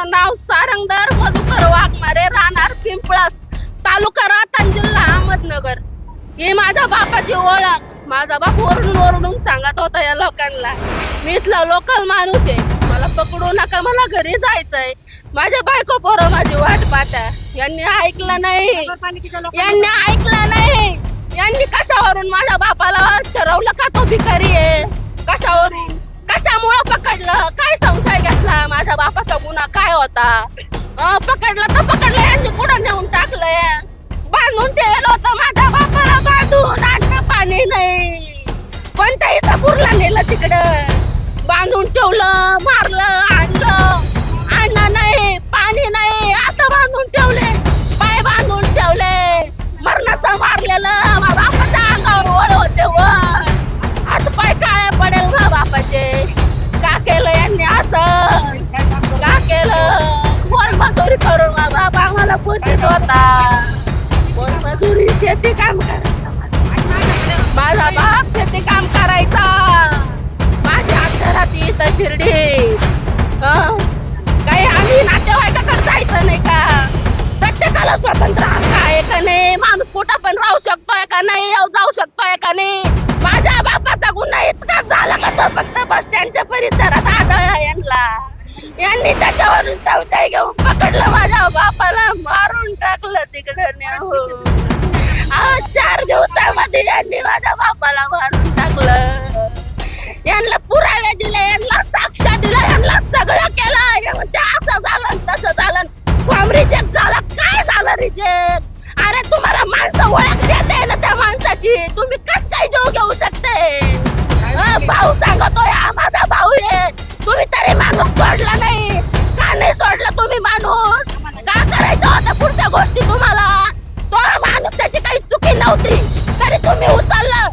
माझं नाव सारंगधर मधुकर वाघमारे राहणार पिंपळास तालुका रातन जिल्हा अहमदनगर. ही माझ्या बापाची ओळख. माझा बाप ओरडून ओरडून सांगत होता या लोकांना. मी इथला लोकल माणूस आहे. मला पकडू नका मला घरी जायचंय. माझ्या बायको पोरं माझी वाट पाहता. यांनी ऐकलं नाही. यांनी ऐकलं नाही. यांनी कशावरून माझ्या बापाला ठरवलं का तो भिकारी आहे? कशावरून? घेतला माझ्या बापाचा गुन्हा काय होता? अं, पकडलं तर पकडलं यांनी कुठं नेऊन टाकलंय? बांधून ठेवलं होतं माझ्या बापाला बांधून अन्न पाणी नाही. कोणत्याही सपूरला नेलं तिकडं. बांधून ठेवलं मारलं मला पोषित होता पण मजुरी शेती काम करायचा. माझा बाप शेती काम करायचा. माझ्या अक्षरात इथं शिर्डी. काही आम्ही नातेवाईकाकडे जायचं नाही का? प्रत्येकाला स्वतंत्र हक्क आहे का नाही? माणूस कुठं पण राहू शकतोय का नाही? येऊ जाऊ शकतोय का नाही? माझ्या बापाचा गुन्हा इतका झाला का तो फक्त बस स्टँडच्या परिसरात आढळला यांना. यांनी त्याच्यावरून संशय घेऊन पकडलं माझ्या बापाला मारून टाकलं तिकडं. अहो, चार दिवसामध्ये यांनी माझ्या बापाला मारून टाकलं. यांना पुरावे दिले यांना साक्ष दिलं यांना सगळं केलं. हे म्हणते असं झालं तसं झालं. फॉर्म रिजेक्ट झाला काय झालं रिजेक्ट अरे तुम्हाला माणसं ओळख देते ना त्या माणसाची. तुम्ही कस काय जीव घेऊ शकते? भाऊ सांगतोय हा तुम्ही तरी माणूस सोडला नाही. का नाही सोडला तुम्ही माणूस. का करायचं होतं पुढच्या गोष्टी तुम्हाला? तो माणूस त्याची काही चुकी नव्हती. तरी तुम्ही उचललं.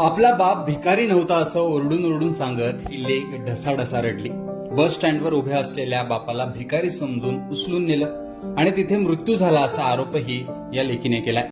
आपला बाप भिकारी नव्हता असं ओरडून ओरडून सांगत ही लेख ढसाढसा रडली. बस स्टँडवर उभ्या असलेल्या बापाला भिकारी समजून उचलून नेलं आणि तिथे मृत्यू झाला असा आरोपही या लेकीने केलाय.